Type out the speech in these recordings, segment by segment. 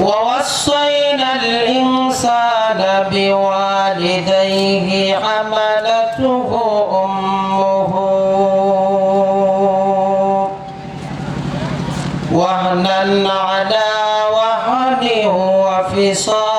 ووصينا الإنسان بوالديه حملته أمه. وهنا على وهن وفصاله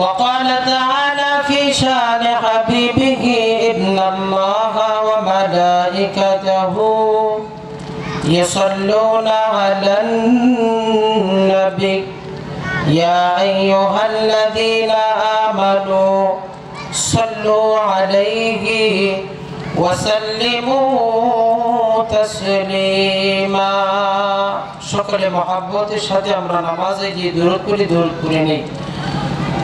وقال تعالى في شان حبيبه إن الله وملائكته يصلون على النبي يا أيها الذين آمنوا صلوا عليه وسلموا تسليما সকলে মহাব্বতের সাথে আমরা নামাজে গিয়ে দূরত করি দূরত করে নেই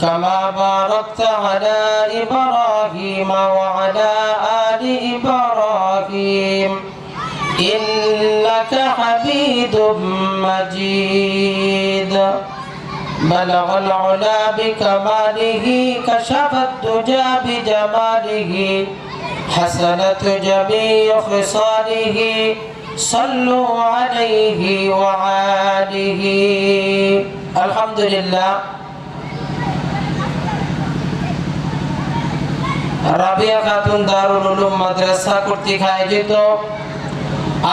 كما باركت على إبراهيم وعلى آل إبراهيم. إنك حميد مجيد. بلغ العلا بكماله كشف الدجى بجماله. حسنة جميع خصاله صلوا عليه وعاله الحمد لله. রাবিয়া খাতুন দারুল উলুম মাদ্রাসা কর্তৃক আয়োজিত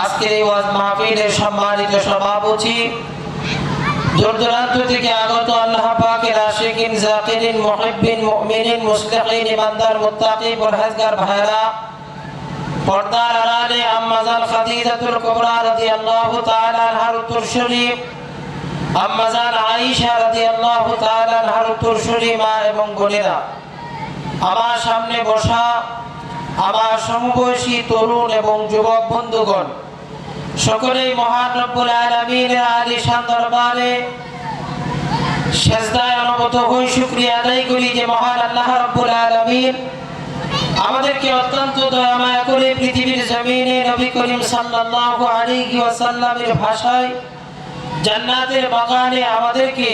আজকের এই ওয়াজ মাহফিলের সম্মানিত সভাপতি দূর দূরান্ত থেকে আগত আল্লাহ পাকের আশিকিন, জাকিরিন, মুহিব্বিন, মুমিনিন, মুসলিহিন, ইমানদার, মুত্তাকি, পরহেজগার ভাইরা, পর্দার আড়ালে আম্মাজান খাদিজাতুল কুবরা রাদিয়াল্লাহু তাআলা আনহার শরীফ আম্মাজান আয়েশা রাদিয়াল্লাহু তাআলা আনহার উত্তর শরীফ মা এবং বোনেরা। আমার সামনে বসা আমার সমবয়সী তরুণ এবং যুবক বন্ধুগণ, সকলেই মহান আলিশান দরবারে অনবত শুকরিয়া করি যে আমাদেরকে অত্যন্ত দয়া মায়া করে পৃথিবীর জমিনে নবী করিম সাল্লাল্লাহু ভাষায় জান্নাতের বাগানে আমাদেরকে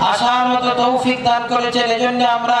আসার মতো তৌফিক দান করেছেন। এজন্য আমরা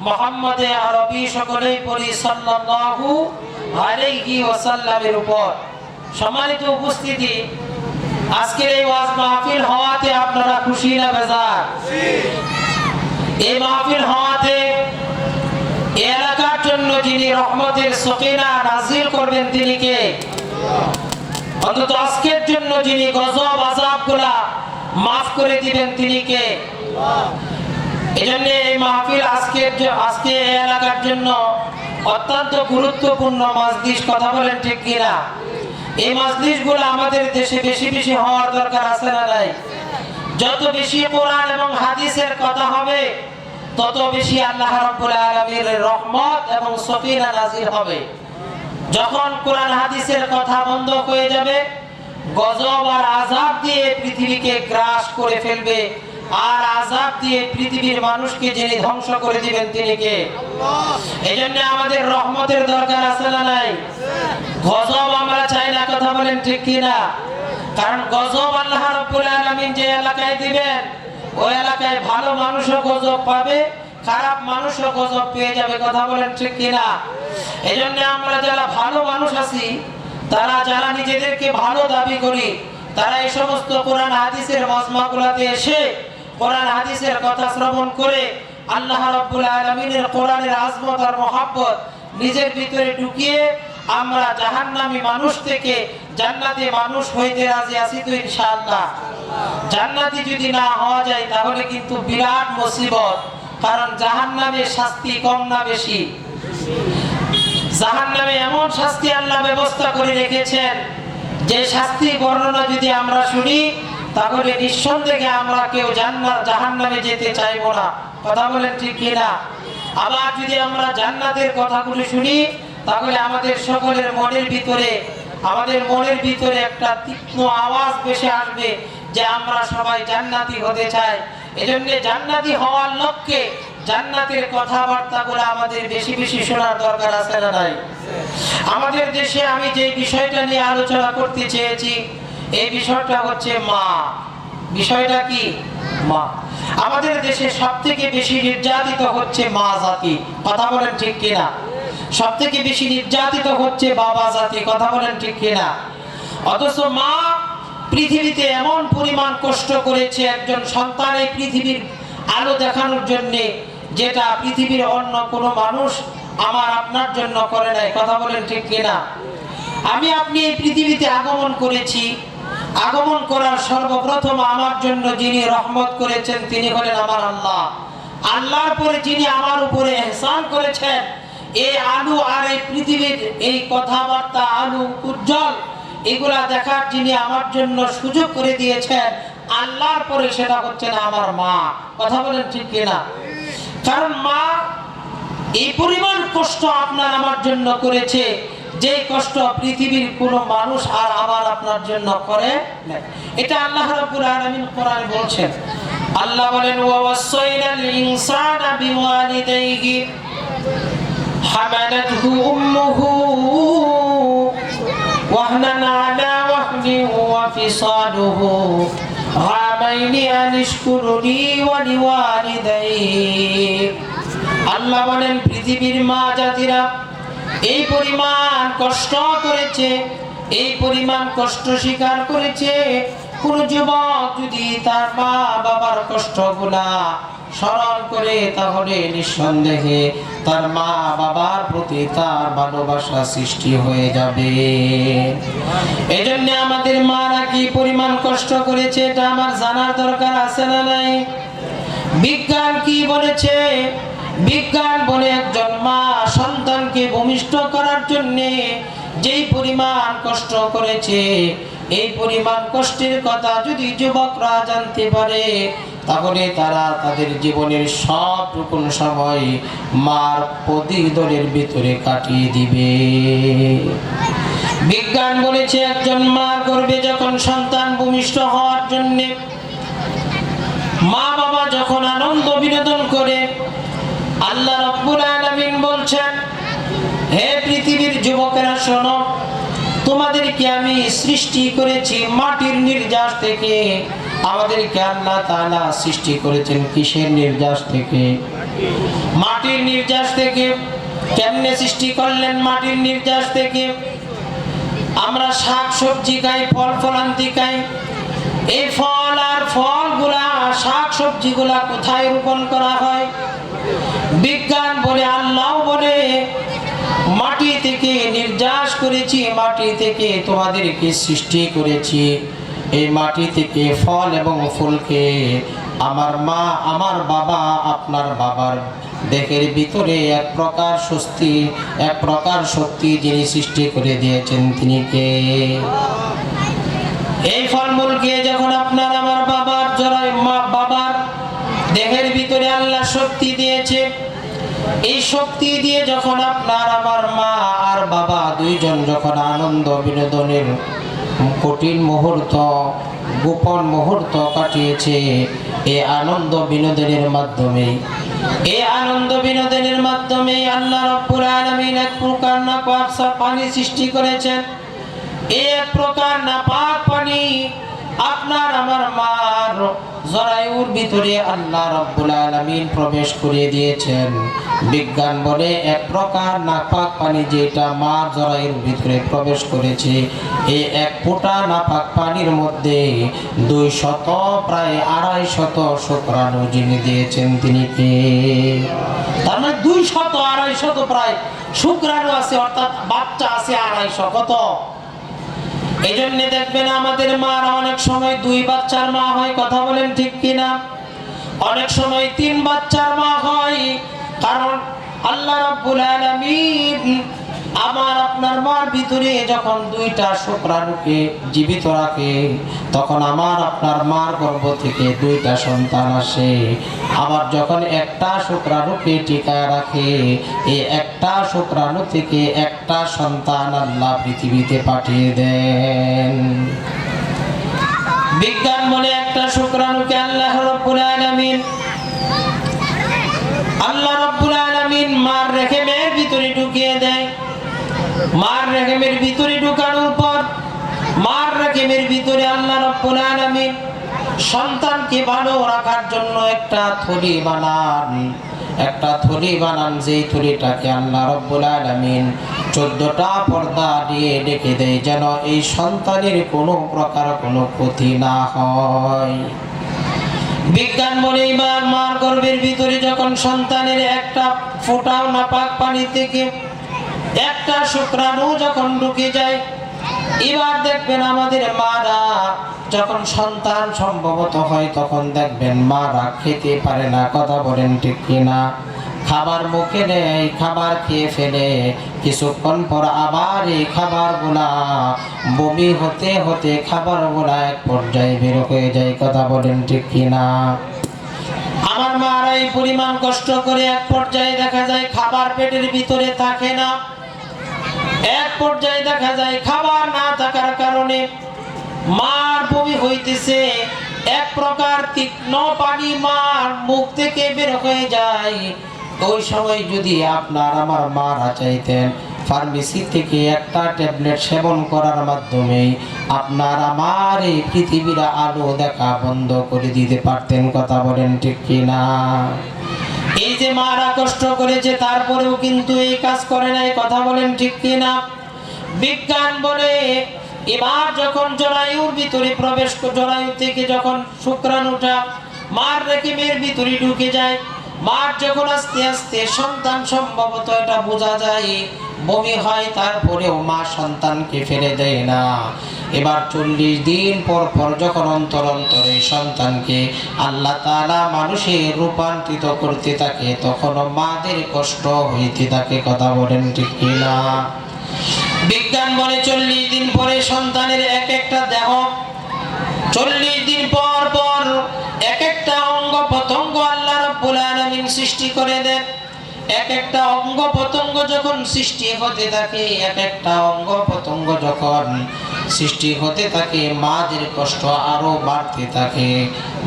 মোহাম্মদে আরবি সকলেই পড়ি সাল্লাল্লাহু আলাইহি ওয়াসাল্লামের উপর। সম্মানিত উপস্থিতি, আজকের এই ওয়াজ মাহফিল হওয়াতে আপনারা খুশি না বেজার? এই মাহফিল হওয়াতে এলাকার জন্য যিনি রহমতের সকিনা নাজিল করবেন তিনি কে? অন্তত আজকের জন্য যিনি গজব আজাবগুলা মাফ করে দিবেন তিনি কে? এজন্য এই মাহফিল আজকের আজকে এই এলাকার জন্য অত্যন্ত গুরুত্বপূর্ণ মাজলিস কথা বলেন ঠিক কিনা? এই মাজলিসগুলো আমাদের দেশে বেশি বেশি হওয়ার দরকার আছে না নাই? যত বেশি কোরআন এবং হাদিসের কথা হবে, তত বেশি আল্লাহ রাব্বুল আলামিনের রহমত এবং সকিনা নাজির হবে। যখন কোরআন হাদিসের কথা বন্ধ হয়ে যাবে, গজব আর আজাব দিয়ে পৃথিবীকে গ্রাস করে ফেলবে। আর আজাব দিয়ে পৃথিবীর মানুষকে যিনি ধ্বংস করে দিবেন, তিনি কে? এই জন্য আমাদের রহমতের দরকার আছে না নাই? গজব আমরা চাই না, কথা বলেন ঠিক কিনা? কারণ গজব আল্লাহ রব্বুল আলামিন যে এলাকায় দিবেন ওই এলাকায় ভালো মানুষও গজব পাবে, খারাপ মানুষও গজব পেয়ে যাবে, কথা বলেন ঠিক কিনা? এই জন্য আমরা যারা ভালো মানুষ আছি, তারা যারা নিজেদেরকে ভালো দাবি করি, তারা এই সমস্ত কোরআন, হাদিসের মজমাগুলাতে এসে কোরআন হাদিসের কথা শ্রবণ করে আল্লাহ রাব্বুল আলামিনের কোরআনের আজমত আর মহাব্বত নিজের ভিতরে ঢুকিয়ে আমরা জাহান্নামী মানুষ থেকে জান্নাতে মানুষ হইতে রাজি আছি তো ইনশাআল্লাহ। জান্নাতি যদি না হওয়া যায় তাহলে কিন্তু বিরাট মুসিবত, কারণ জাহান্নামের শাস্তি কম না বেশি। জাহান নামে এমন শাস্তি আল্লাহ ব্যবস্থা করে রেখেছেন, যে শাস্তি বর্ণনা যদি আমরা শুনি তাহলে নিঃসন্দেহে আমরা কেউ জান্নাত জাহান নামে যেতে চাইব না। কথা বলেন ঠিক কিনা? আবার যদি আমরা জান্নাতের কথাগুলো শুনি, তাহলে আমাদের সকলের মনের ভিতরে আমাদের মনের ভিতরে একটা তীক্ষ্ণ আওয়াজ ভেসে আসবে যে আমরা সবাই জান্নাতি হতে চাই। এজন্য জান্নাতি হওয়ার লক্ষ্যে জান্নাতের কথাবার্তাগুলো আমাদের বেশি বেশি শোনার দরকার আছে না নাই? আমাদের দেশে আমি যে বিষয়টা নিয়ে আলোচনা করতে চেয়েছি এই বিষয়টা হচ্ছে মা। বিষয়টা কি? মা। আমাদের দেশে সব থেকে বেশি নির্যাতিত হচ্ছে মা জাতি। কথা বলেন ঠিক কিনা? সব থেকে বেশি নির্যাতিত হচ্ছে বাবা জাতি। কথা বলেন ঠিক কিনা? অথচ মা পৃথিবীতে এমন পরিমাণ কষ্ট করেছে একজন সন্তান এই পৃথিবীর আলো দেখানোর জন্যে, যেটা পৃথিবীর অন্য কোনো মানুষ আমার আপনার জন্য করে নাই। কথা বলেন ঠিক কিনা? আমি আপনি এই পৃথিবীতে আগমন করেছি। আগমন করার সর্বপ্রথম আমার জন্য যিনি রহমত করেছেন, তিনি হলেন আমার আল্লাহ। আল্লাহর পরে যিনি আমার উপরে এহসান করেছেন, এই আলু আর এই পৃথিবীর এই কথাবার্তা, আলু, উজ্জ্বল, এগুলা দেখার যিনি আমার জন্য সুযোগ করে দিয়েছেন, আল্লাহর পরে সেটা হচ্ছে না আমার মা। কথা বলেন ঠিক কিনা? কারণ মা এই পরিমাণ কষ্ট আপনার আমার জন্য করেছে। যে কষ্ট পৃথিবীর কোনো মানুষ আর আমার আপনার জন্য করে এটা আল্লাহ রাব্বুল আলামিন কোরআন বলছেন। আল্লাহ বলেন ওয়াসাইনাল ইনসানা বিওয়ালিদাইহি হামালাতহু উম্মুহু ওয়াহনান আলা ওয়াহনি ওয়া ফিসালুহু আমাইনি আনিশকুরুনি ওয়া লিওয়ালিদাইহি। আল্লাহ বলেন, পৃথিবীর মা জাতিরা এই পরিমাণ কষ্ট করেছে, এই পরিমাণ কষ্ট স্বীকার করেছে, কোন যুবক যদি তার মা বাবার কষ্টগুলা স্মরণ করে, তাহলে নিঃসন্দেহে তার মা বাবার প্রতি তার ভালোবাসা সৃষ্টি হয়ে যাবে। এজন্য আমাদের মারা কি পরিমাণ কষ্ট করেছে, এটা আমার জানার দরকার আছে না নাই? বিজ্ঞান কি বলেছে? বিজ্ঞান বলে একজন মা সন্তানকে ভূমিষ্ঠ করার জন্য যেই পরিমাণ কষ্ট করেছে, এই পরিমাণ কষ্টের কথা যদি যুবকরা জানতে পারে, তাহলে তারা তাদের জীবনের সবটুকুন সময় মার প্রতিদলের ভিতরে কাটিয়ে দিবে। বিজ্ঞান বলেছে একজন মা করবে যখন সন্তান ভূমিষ্ঠ হওয়ার জন্যে মা বাবা যখন আনন্দ বিনোদন করে আল্লাহ রব্বুল আলামিন বলছেন, হে পৃথিবীর যুবকেরা শোনো, তোমাদেরকে আমি সৃষ্টি করেছি মাটির নির্যাস থেকে। আমাদেরকে আল্লাহ তাআলা সৃষ্টি করেছেন কিসের নির্যাস থেকে? মাটির নির্যাস থেকে। কেমনে সৃষ্টি করলেন মাটির নির্যাস থেকে? আমরা শাক সবজি খাই, ফল ফলান্তি খাই। এই ফল আর ফলগুলা, শাক সবজিগুলা কোথায় রোপণ করা হয়? বিজ্ঞান বলে, আল্লাহ বলে, মাটি থেকে নির্যাস করেছি, মাটি থেকে তোমাদেরকে সৃষ্টি করেছি। এই মাটি থেকে ফল এবং ফুলকে আমার মা, আমার বাবা, আপনার বাবার দেহের ভিতরে এক প্রকার স্বস্তি, এক প্রকার শক্তি যিনি সৃষ্টি করে দিয়েছেন তিনি কে? এই ফলমূলকে যখন আপনার আমার বাবার জড়াই মা বাবার দেহের ভিতরে আল্লাহ শক্তি দিয়েছে। এই শক্তি দিয়ে যখন আপনার আমার মা আর বাবা দুইজন যখন আনন্দ বিনোদনের কঠিন মুহূর্ত, গোপন মুহূর্ত কাটিয়েছে এই আনন্দ বিনোদনের মাধ্যমে এই আনন্দ বিনোদনের মাধ্যমে আল্লাহ রব্বুল আলামিন এক প্রকার না পানি সৃষ্টি করেছেন। এক প্রকার নাপাক পানি আপনার, আমার মার জরায়ুর ভিতরে আল্লাহ রব্বুল আলামিন প্রবেশ করিয়ে দিয়েছেন। বিজ্ঞান বলে এক প্রকার নাপাক পানি যেটা মার জরায়ুর ভিতরে প্রবেশ করেছে, এই এক ফোঁটা নাপাক পানির মধ্যে দুই শত, প্রায় আড়াই শত শুক্রাণু যিনি দিয়েছেন তিনি কে? তার মানে দুই শত, আড়াই শত, প্রায় শুক্রাণু আছে, অর্থাৎ বাচ্চা আছে আড়াইশো কত? এই জন্য দেখবেন আমাদের মারা অনেক সময় দুই বাচ্চার মা হয়, কথা বলেন ঠিক কিনা? অনেক সময় তিন বাচ্চার মা হয়, কারণ আল্লাহ রাব্বুল আলামিন আমার আপনার মার ভিতরে যখন দুইটা শুক্রাণুকে জীবিত রাখে, তখন আমার আপনার মার গর্ভ থেকে দুইটা সন্তান আসে। আবার যখন একটা শুক্রাণুকে টিকায় রাখে, এই একটা শুক্রাণু থেকে একটা সন্তান আল্লাহ পৃথিবীতে পাঠিয়ে দেন। বিজ্ঞান বলে একটা শুক্রাণুকে আল্লাহ রব্বুল আলামিন আল্লাহ রব্বুল আলামিন মার রেহেমের ভিতরে ঢুকিয়ে দেয় মার ভিতরে ঢুকানোর পর, মার রেহেমের ভিতরে আল্লাহ রব্বুল আলামিন। সন্তানকে ভালো রাখার জন্য একটা থলি বানান। একটা থলি বানান, যেই থলিটাকে আল্লাহ রব্বুল আলামিন চোদ্দটা পর্দা দিয়ে ডেকে দেয়, যেন এই সন্তানের কোনো প্রকার কোনো ক্ষতি না হয়। বিজ্ঞান বলে এবার মার গর্ভের ভিতরে যখন সন্তানের একটা ফোটাও নাপাক পানি থেকে একটা শুক্রাণু যখন ঢুকে যায়, এবার দেখবেন আমাদের মারা যখন সন্তান সম্ভবত হয়, তখন দেখবেন মারা খেতে পারে না, কথা বলেন ঠিক কিনা। খাবার মুখে নেয়, খাবার খেয়ে ফেলে, কিছুক্ষণ পর আবার এই খাবার খাবারগুলা বমি হতে হতে খাবার খাবারগুলা এক পর্যায়ে বের হয়ে যায়, কথা বলেন ঠিক কিনা। আমার মারা এই পরিমাণ কষ্ট করে এক পর্যায়ে দেখা যায়, খাবার পেটের ভিতরে থাকে না। এক পর্যায়ে দেখা যায় খাবার না থাকার কারণে মার বমি হইতেছে। এক প্রকার তীক্ষ্ণ পানি মার মুখ থেকে বের হয়ে যায়। ওই সময় যদি আপনার আমার মারা চাইতেন ফার্মেসি থেকে একটা ট্যাবলেট সেবন করার মাধ্যমে আপনার আমার এই পৃথিবীর আলো দেখা বন্ধ করে দিতে পারতেন, কথা বলেন ঠিক কিনা? এই যে মারা কষ্ট করেছে, তারপরেও কিন্তু এই কাজ করে নাই, কথা বলেন ঠিক কিনা? বিজ্ঞান বলে, এবার যখন জরায়ুর ভিতরে প্রবেশ, জরায়ু থেকে যখন শুক্রাণুটা মার রেকিমের ভিতরে ঢুকে যায় মার যখন আস্তে আস্তে সন্তান সম্ভবত এটা বোঝা যায়, বমি হয়, তারপরেও মা সন্তানকে ফেলে দেয় না। এবার চল্লিশ দিন পর পর যখন অন্তর অন্তরে সন্তানকে আল্লাহ তাআলা মানুষের রূপান্তরিত করতে থাকে, তখনও মাদের কষ্ট হইতে থাকে, কথা বলেন ঠিক কিনা? বিজ্ঞান বলে চল্লিশ দিন পরে সন্তানের এক একটা দেহ, চল্লিশ দিন পর পর এক একটা রাব্বুল সৃষ্টি করে দেন। এক একটা অঙ্গ প্রত্যঙ্গ যখন সৃষ্টি হতে থাকে, এক একটা অঙ্গ প্রত্যঙ্গ যখন সৃষ্টি হতে থাকে, মাদের কষ্ট আরও বাড়তে থাকে,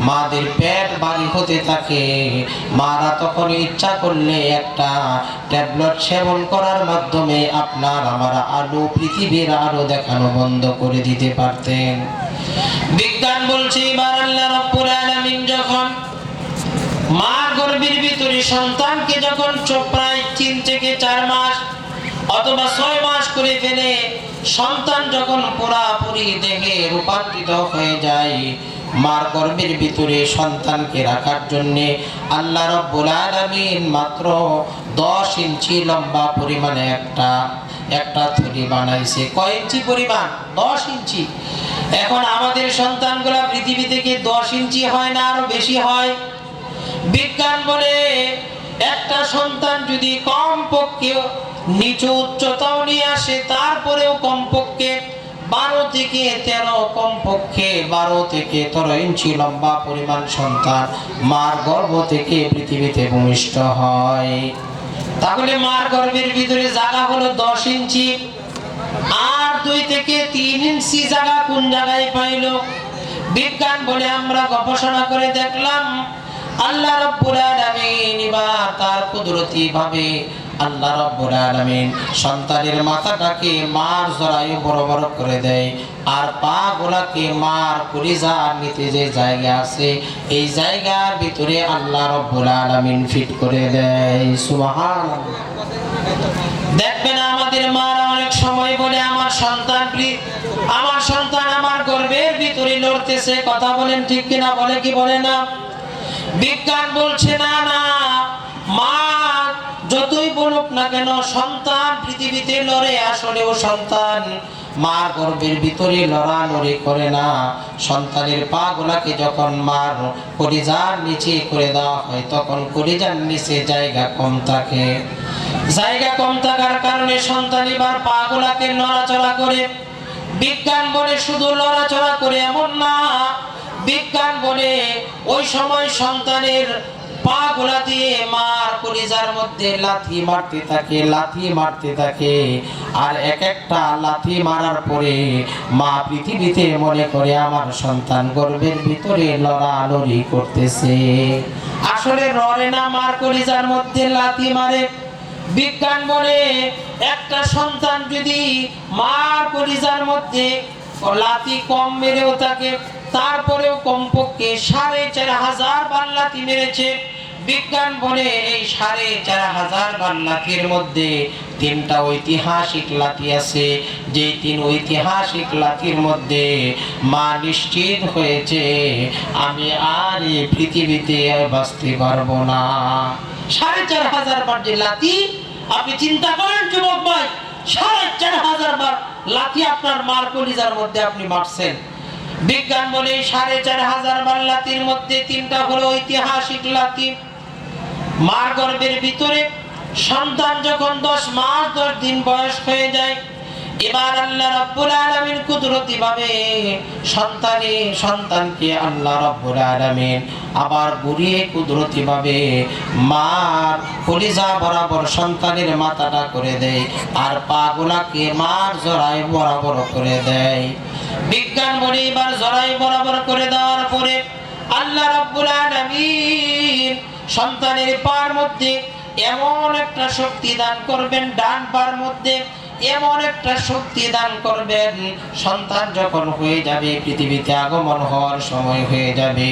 মাদের পেট বাড়ি হতে থাকে। মারা তখন ইচ্ছা করলে একটা ট্যাবলেট সেবন করার মাধ্যমে আপনার আমার আলো পৃথিবীর আলো দেখানো বন্ধ করে দিতে পারতেন। বিজ্ঞান বলছে, এবার আল্লাহ রব্বুল আলামিন যখন মা গর্ভের ভিতরে সন্তানকে যখন প্রায় তিন থেকে চার মাস অথবা ছয় মাস করে ফেলে, সন্তান যখন পুরাপুরি দেখে রূপান্তরিত হয়ে যায় মার গর্ভের ভিতরে সন্তানকে রাখার জন্য আল্লাহ রব্বুল আলামিন মাত্র দশ ইঞ্চি লম্বা পরিমাণে একটা একটা থলি বানাইছে। কয় ইঞ্চি পরিমাণ? দশ ইঞ্চি। এখন আমাদের সন্তানগুলা পৃথিবী থেকে দশ ইঞ্চি হয় না, আরও বেশি হয়। বিজ্ঞান বলে একটা সন্তান যদি কম পক্ষে নিচু উচ্চতাও নিয়ে আসে, তারপরেও কমপক্ষে বারো থেকে তেরো, কমপক্ষে বারো থেকে তেরো ইঞ্চি লম্বা পরিমাণ সন্তান মার গর্ভ থেকে পৃথিবীতে ভূমিষ্ঠ হয়। তাহলে মার গর্ভের ভিতরে জায়গা হলো দশ ইঞ্চি, আর দুই থেকে তিন ইঞ্চি জায়গা কোন জায়গায় পাইলো? বিজ্ঞান বলে আমরা গবেষণা করে দেখলাম আল্লাহ রাব্বুল আলামিন এবার তার কুদরতি ভাবে আল্লাহ রাব্বুল আলামিন সন্তানের মাথাটাকে মার জরায়ু বড় বড় করে দেয়। আর পা গুলাকে মার কলিজা নিতে যে জায়গা আছে, এই জায়গার ভিতরে আল্লাহ রাব্বুল আলামিন ফিট করে দেয়। সুবহানাল্লাহ। দেখবেন আমাদের মারা অনেক সময় বলে, আমার সন্তান আমার সন্তান আমার গর্ভের ভিতরে লড়তেছে। কথা বলেন ঠিক কিনা? বলে কি বলে না? বিজ্ঞান বলছে, না না, মা, যতই বলুক না কেন, সন্তান পৃথিবীতে লড়ে, আসলেও সন্তান মা গর্ভের ভিতরে লড়ালড়ি করে না। সন্তানের পা গুলাকে যখন মার কলিজার নিচে করে দেওয়া হয়, তখন কলিজার নিচে জায়গা কম থাকে। জায়গা কম থাকার কারণে সন্তান এবার পা গুলাকে নড়াচড়া করে। বিজ্ঞান বলে শুধু লড়াচড়া করে এমন না বিজ্ঞান বলে ওই সময় সন্তানের পা গোলা দিয়ে মার কলিজার মধ্যে লাথি মারতে থাকে, লাথি মারতে থাকে। আর এক একটা লাথি মারার পরে মা পৃথিবীতে মনে করে, আমার সন্তান গর্ভের ভিতরে লড়ালড়ি করতেছে। আসলে লড়ে না মার কলিজার মধ্যে লাথি মারে। বিজ্ঞান বলে একটা সন্তান যদি মার কলিজার মধ্যে লাথি কম মেরেও থাকে তারপরেও কমপক্ষে সাড়ে চার হাজার বার লাথি মেরেছে। বিজ্ঞান বলে এই সাড়ে চার হাজার লাথির মধ্যে তিনটা ঐতিহাসিক লাথি আছে। যে তিন ঐতিহাসিক লাথির মধ্যে মা নিশ্চিত হয়েছে, আমি আর এই পৃথিবীতে বাঁচতে পারব না। সাড়ে চার হাজার বার যে লাথি আপনি চিন্তা করেন যুবক ভাই, সাড়ে চার হাজার বার লাথি আপনার মার কলিজার মধ্যে আপনি মারছেন। বিজ্ঞান বলে সাড়ে চার হাজার বার লাথির মধ্যে তিনটা হলো ঐতিহাসিক লাতি। মার গর্ভের ভিতরে সন্তান যখন দশ মাস, দশ দিন বয়স হয়ে যায়, এবার আল্লাহ রব্বুল আলামিন কুদরতি ভাবে সন্তানে, সন্তানকে আল্লাহ রব্বুল আলামিন আবার ঘুরিয়ে কুদরতি ভাবে মার কলিজা বরাবর সন্তানের মাথাটা করে দেয়, আর পাগুলাকে মার জড়ায় বরাবর করে দেয়। বিজ্ঞান বলে এবার জড়াই বরাবর করে দেওয়ার পরে আল্লাহ রাব্বুল আলামিন সন্তানের পার মধ্যে এমন একটা শক্তি দান করবেন ডান পার মধ্যে এমন একটা শক্তি দান করবেন, সন্তান যখন হয়ে যাবে, পৃথিবীতে আগমন হওয়ার সময় হয়ে যাবে।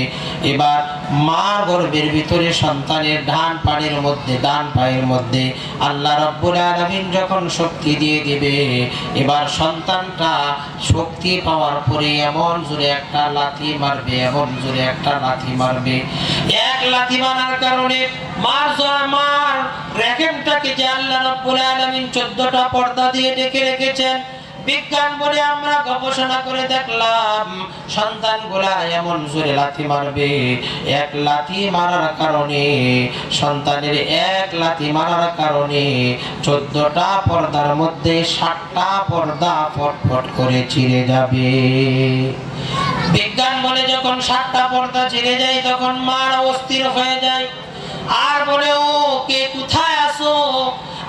এবার মা গর্ভের ভিতরে সন্তানের ডান পায়ের মধ্যে, ডান পায়ের মধ্যে আল্লাহ রব্বুল আলামিন যখন শক্তি দিয়ে দেবে, এবার সন্তানটা শক্তি পাওয়ার পরে এমন জোরে একটা লাথি মারবে, এমন জোরে একটা লাথি মারবে। এক লাথি মারার কারণে মার মার রেখেমটাকে যে আল্লাহ রব্বুল আলামিন 14টা পর্দা দিয়ে ডেকে রেখেছেন। বিজ্ঞান বলে আমরা গবেষণা করে দেখলাম, সন্তানগুলা এমন জোরে লাথি মারবে। এক লাথি মারার কারণে, সন্তানের এক লাথি মারার কারণে চোদ্দটা পর্দার মধ্যে ষাটটা পর্দা ফটফট করে ছিঁড়ে যাবে। বিজ্ঞান বলে যখন সাতটা পর্দা ছিঁড়ে যায়, তখন মার অস্থির হয়ে যায়। আর বলে, ও, কে কোথায় আসো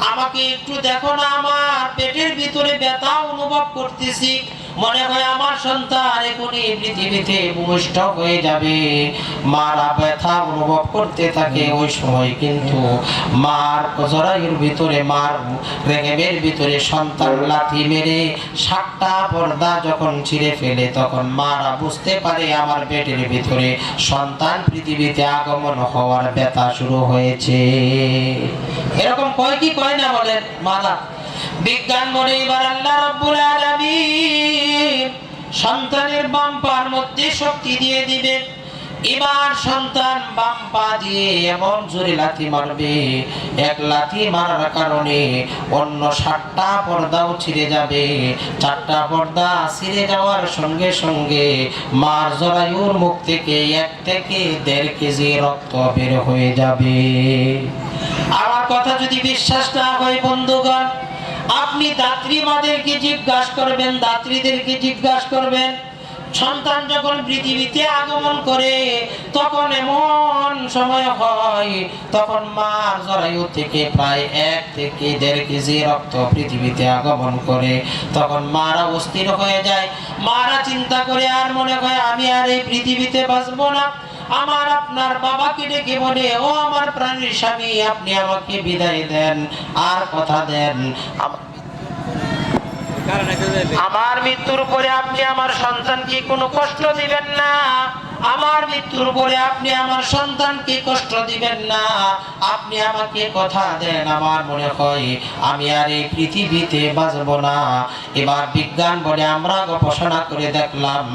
আমাকে একটু দেখো না আমার পেটের ভিতরে ব্যথা অনুভব করতেছি। মনে হয় আমার সন্তান এখনই পৃথিবীতে ভূমিষ্ঠ হয়ে যাবে। মারা ব্যথা অনুভব করতে থাকে ওই সময় কিন্তু মার জরায়ুর ভিতরে, মার রেগেমের ভিতরে সন্তান লাথি মেরে সাতটা পর্দা যখন ছিঁড়ে ফেলে, তখন মারা বুঝতে পারে আমার পেটের ভিতরে সন্তান পৃথিবীতে আগমন হওয়ার ব্যথা শুরু হয়েছে। এরকম কয় কি কয় না বলেন মারা বিজ্ঞান বলে এবার আল্লাহ রাব্বুল আলামিন সন্তানের বাম পার মধ্যে শক্তি দিয়ে দিবে এবার সন্তান বাম পা দিয়ে এমন জোরে লাথি মারবে, এক লাথি মারার কারণে অন্য সাতটা পর্দাও ছিঁড়ে যাবে। চারটা পর্দা ছিঁড়ে যাওয়ার সঙ্গে সঙ্গে মার জরায়ুর মুখ থেকে এক থেকে দেড় কেজি রক্ত বের হয়ে যাবে। আমার কথা যদি বিশ্বাস না হয়, বন্ধুগণ আপনি দাত্রীমাদেরকে জিজ্ঞাসা করবেন, দাত্রীদেরকে জিজ্ঞাসা করবেন। সন্তান যখন পৃথিবীতে আগমন করে, তখন এমন সময় হয়, তখন মার জরায়ু থেকে প্রায় এক থেকে দেড় কেজি রক্ত পৃথিবীতে আগমন করে। তখন মারা অস্থির হয়ে যায়। মারা চিন্তা করে আর মনে হয়, আমি আর এই পৃথিবীতে বাঁচবো না। আমার আপনার বাবাকে ডেকে বলে, ও আমার প্রাণীর স্বামী, আপনি আমাকে বিদায় দেন, আর কথা দেন। আমার মৃত্যুর পরে আপনি আমার সন্তানকে কোনো কষ্ট দিবেন না। আমার মৃত্যুর পরে আপনি আমার সন্তানকে কষ্ট দিবেন না। আপনি আমাকে কথা দেন, আমার মনে হয় আমি আর এই পৃথিবীতে বাঁচব না। এবার বিজ্ঞান বলে আমরা গবেষণা করে দেখলাম।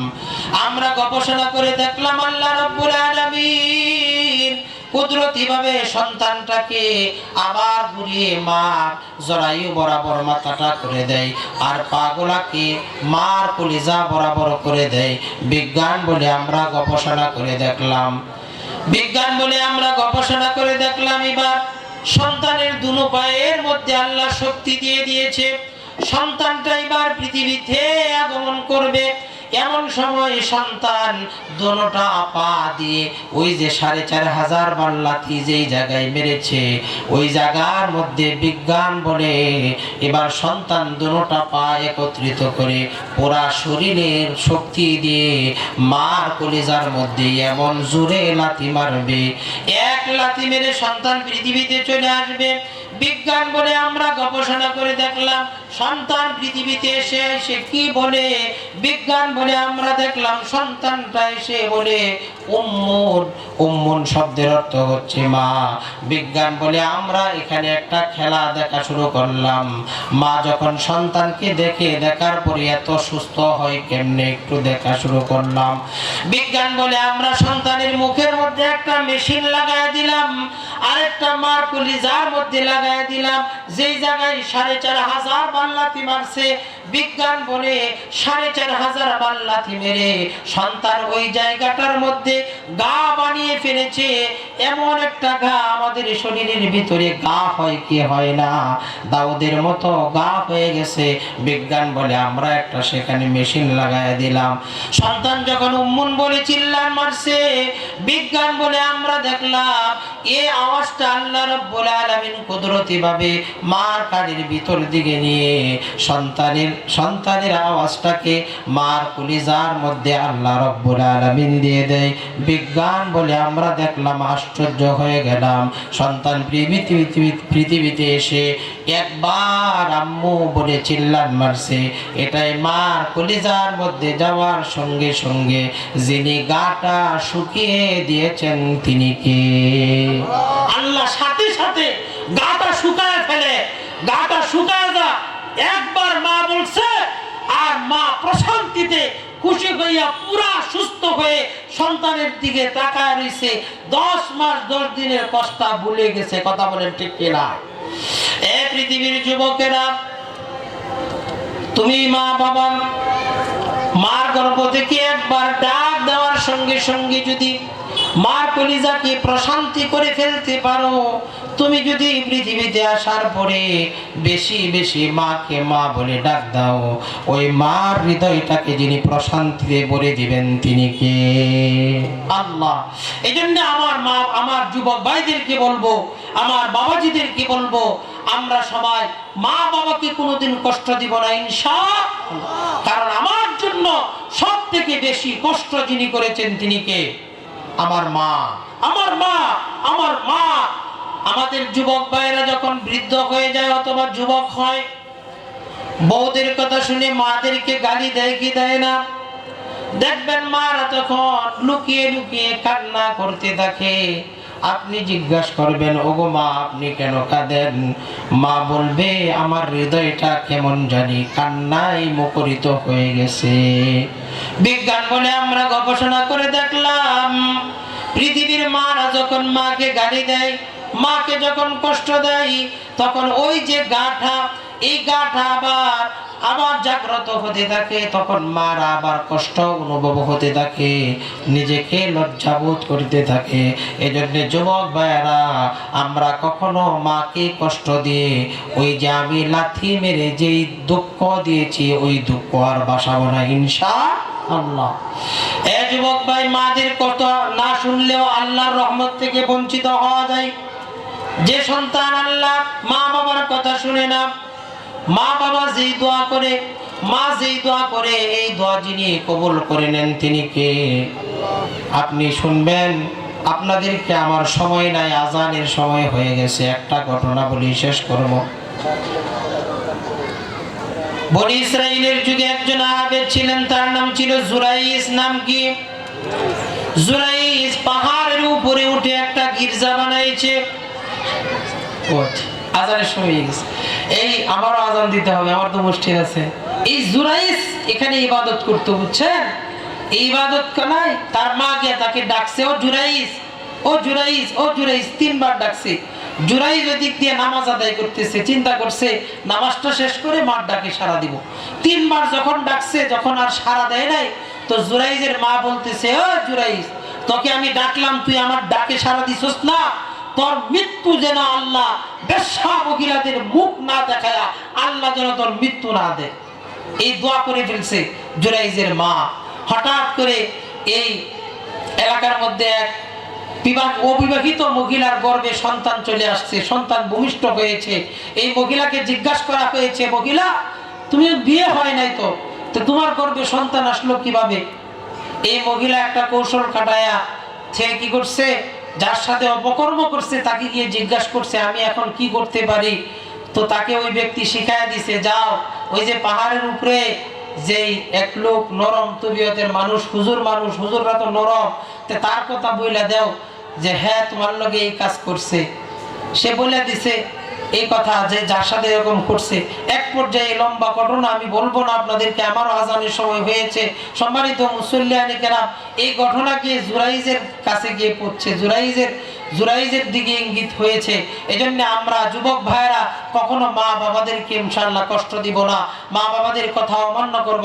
আমরা গবেষণা করে দেখলাম আল্লাহ রব্বুল আলামিন কুদরতি ভাবে সন্তানটাকে আবার ঘুরিয়ে মা জরায়ু বরাবর মাথাটা করে দেয়। আর পাগলাকে মার কলিজা বরাবর করে দেয়। বিজ্ঞান বলে আমরা গবেষণা করে দেখলাম। বিজ্ঞান বলে আমরা গবেষণা করে দেখলাম এবার। সন্তানের দুনো পায়ের মধ্যে আল্লাহ শক্তি দিয়ে দিয়েছে। সন্তানটা এবার পৃথিবীতে আগমন করবে। এমন সময় সন্তান দোনোটা পা দিয়ে ওই যে সাড়ে চার হাজার বার লাথি যেই জায়গায় মেরেছে, ওই জায়গার মধ্যে বিজ্ঞান বলে এবার সন্তান দোনোটা পা একত্রিত করে পুরা শরীরের শক্তি দিয়ে মার কলিজার মধ্যে এমন জোরে লাথি মারবে। এক লাথি মেরে সন্তান পৃথিবীতে চলে আসবে। বিজ্ঞান বলে আমরা গবেষণা করে দেখলাম সন্তান পৃথিবীতে এসে এসে কি বলে? বিজ্ঞান বলে আমরা দেখলাম সন্তানটা এসে বলে, উম্মুন উম্মুন শব্দের অর্থ হচ্ছে মা। বিজ্ঞান বলে আমরা এখানে একটা খেলা দেখা শুরু করলাম। মা যখন সন্তানকে দেখে, দেখার পরে এত সুস্থ হয় কেমনে একটু দেখা শুরু করলাম। বিজ্ঞান বলে আমরা সন্তানের মুখের মধ্যে একটা মেশিন লাগাই দিলাম, আরেকটা মার কলিজার মধ্যে লাগাই দিলাম, যেই জায়গায় সাড়ে চার হাজার বাল্লাতি মারছে। বিজ্ঞান বলে সাড়ে চার হাজার বাল্লাতি মেরে সন্তান ওই জায়গাটার মধ্যে গা বানিয়ে ফেলেছে। এমন একটা গা আমাদের শরীরের ভিতরে গা হয় কি হয় না? দাউদের মতো গা হয়ে গেছে। বিজ্ঞান বলে আমরা একটা সেখানে মেশিন লাগাই দিলাম। সন্তান যখন উম্মুন বলে চিল্লান মারছে, বিজ্ঞান বলে আমরা দেখলাম, এ আওয়াজটা আল্লাহ রব্বুল আলামিন কুদরতি ভাবে মার কানের ভিতর দিকে নিয়ে সন্তানের সন্তানের আওয়াজটাকে মার কলিজার মধ্যে আল্লাহ রব্বুল আলামিন দিয়ে দেয়। বিজ্ঞান বলে আমরা দেখলাম, আশ্চর্য হয়ে গেলাম। সন্তান পৃথিবীতে পৃথিবীতে এসে একবার আম্মু বলে চিল্লান মারছে। এটাই মার কলিজার মধ্যে যাওয়ার সঙ্গে সঙ্গে যিনি গাটা শুকিয়ে দিয়েছেন, তিনি কে? আল্লাহ সাথে সাথে গাটা শুকায় ফেলে, গাটা শুকায় যা একবার মা বলছে, আর মা প্রশান্তিতে খুশি হইয়া পুরা সুস্থ হয়ে সন্তানের দিকে তাকায় রয়েছে দশ মাস, দশ দিনের কষ্ট ভুলে গেছে, কথা বলেন ঠিক কিনা? এ পৃথিবীর যুবকেরা, তুমি মা বাবা, মার গর্ভ থেকে একবার ডাক দেওয়ার সঙ্গে সঙ্গে যদি মার কলিজাকে প্রশান্তি করে ফেলতে পারো। তুমি যদি পৃথিবীতে আসার পরে বেশি বেশি মাকে মা বলে ডাক দাও, ওই মার হৃদয়টাকে যিনি প্রশান্তিতে ভরে দিবেন তিনি কে? আল্লাহ। এই জন্য আমার মা, আমার যুবক ভাইদেরকে বলব, আমার বাবাজিদেরকে বলব, আমরা সবাই মা বাবাকে কোনোদিন কষ্ট দিব না ইনশা কারণ আমার জন্য সব থেকে বেশি কষ্ট যিনি করেছেন তিনি কে? আমার মা। আমার মা আমার মা। আমাদের যুবক ভাইয়েরা যখন বৃদ্ধ হয়ে যায় অথবা যুবক হয় বউদের কথা শুনে মাদেরকে গালি দেয় কি দেয় না? দেখবেন মারা তখন লুকিয়ে লুকিয়ে কান্না করতে থাকে। আপনি জিজ্ঞাসা করবেন, ওগো মা, আপনি কেন কাঁদেন? মা বলবে, আমার হৃদয়টা কেমন জানি কান্নায় মুখরিত হয়ে গেছে। বিজ্ঞান বলে, আমরা গবেষণা করে দেখলাম, পৃথিবীর মারা যখন মাকে গালি দেয়, মাকে যখন কষ্ট দেয়, তখন ওই যে গাঠা, এই গাঠা আবার আবার জাগ্রত হতে থাকে, তখন মার আবার কষ্ট অনুভব হতে থাকে, নিজেকে লজ্জাবোধ করতে থাকে। এজন্য যুবক ভাইয়েরা, আমরা কখনো মাকে কষ্ট দিয়ে, ওই যে আমি লাথি মেরে যেই দুঃখ দিয়েছি, ওই দুঃখ আর বাসাবো না ইনশা আল্লাহ এ যুবক ভাই, মাদের কথা না শুনলেও আল্লাহর রহমত থেকে বঞ্চিত হওয়া যায়। যে সন্তান আল্লাহ মা বাবার কথা শুনে না মা বাবা যেই দোয়া করে, মা যেই দোয়া করে, এই দোয়া যিনি কবুল করে নেন তিনি কে? আপনি শুনবেন, আপনাদেরকে আমার সময় নাই, আজানের সময় হয়ে গেছে। একটা ঘটনা বলি, শেষ করব। বনি ইসরায়েলের যুগে একজন আবেদ ছিলেন, তার নাম ছিল জুরাইস, নাম কি? জুরাইস পাহাড়ের উপরে উঠে একটা গির্জা বানাইছে। আজানের সময় গেছে। এই আমারও আজান দিতে হবে, আমার তো মুষ্টির আছে। এই জুরাইস এখানে ইবাদত করতে, বুঝছেন? ইবাদত কানাই তার মা গিয়া তাকে ডাকছে, ও জুরাইস ও জুরাইস ও জুরাইস, তিনবার ডাকছে। জুরাইস ওই দিক দিয়ে নামাজ আদায় করতেছে, চিন্তা করছে, নামাজটা শেষ করে মার ডাকে সারা দিব। তিনবার যখন ডাকছে, যখন আর সারা দেয় নাই, তো জুরাইজের মা বলতেছে, ও জুরাইস, তোকে আমি ডাকলাম, তুই আমার ডাকে সারা দিছস না? তোর মৃত্যু যেন আল্লাহ বেশ্যা মহিলাদের মুখ না দেখায় আল্লাহ যেন তোর মৃত্যু না দেয় এই দোয়া করে ফেলছে জুরাইজের মা। হঠাৎ করে এই এলাকার মধ্যে এক বিবাহ অবিবাহিত মহিলার গর্বে সন্তান চলে আসছে। সন্তান ভূমিষ্ঠ হয়েছে। এই মহিলাকে জিজ্ঞাসা করা হয়েছে, মহিলা, তুমি বিয়ে হয় নাই তো? তো তোমার গর্বে সন্তান আসলো কীভাবে? এই মহিলা একটা কৌশল কাটায়া সে কি করছে? যার সাথে অপকর্ম করছে, তাকে গিয়ে জিজ্ঞাসা করছে, আমি এখন কি করতে পারি? তো তাকে ওই ব্যক্তি শিখায় দিছে, যাও, ওই যে পাহাড়ের উপরে যেই এক লোক নরম তবিয়তের মানুষ, হুজুর মানুষ, হুজুররা তো নরম, তে তার কথা বইলা দেও যে হ্যাঁ তোমার লগে এই কাজ করছে। সে বলে দিছে এই কথা যে যার সাথে এরকম করছে এক পর্যায়ে লম্বা ঘটনা আমি বলব না, আপনাদেরকে আমারও আজানের সময় হয়েছে। সম্মানিত মুসল্লিয়ানি কেরাম, এই ঘটনা গিয়ে জুরাইজের কাছে গিয়ে পড়ছে? জুরাইজের জুরাইজের দিকে ইঙ্গিত হয়েছে। এজন্য আমরা যুবক ভাইয়েরা কখনো মা বাবাদেরকে ইনশাল্লাহ কষ্ট দিব না। মা বাবাদের কথা অমান্য করব।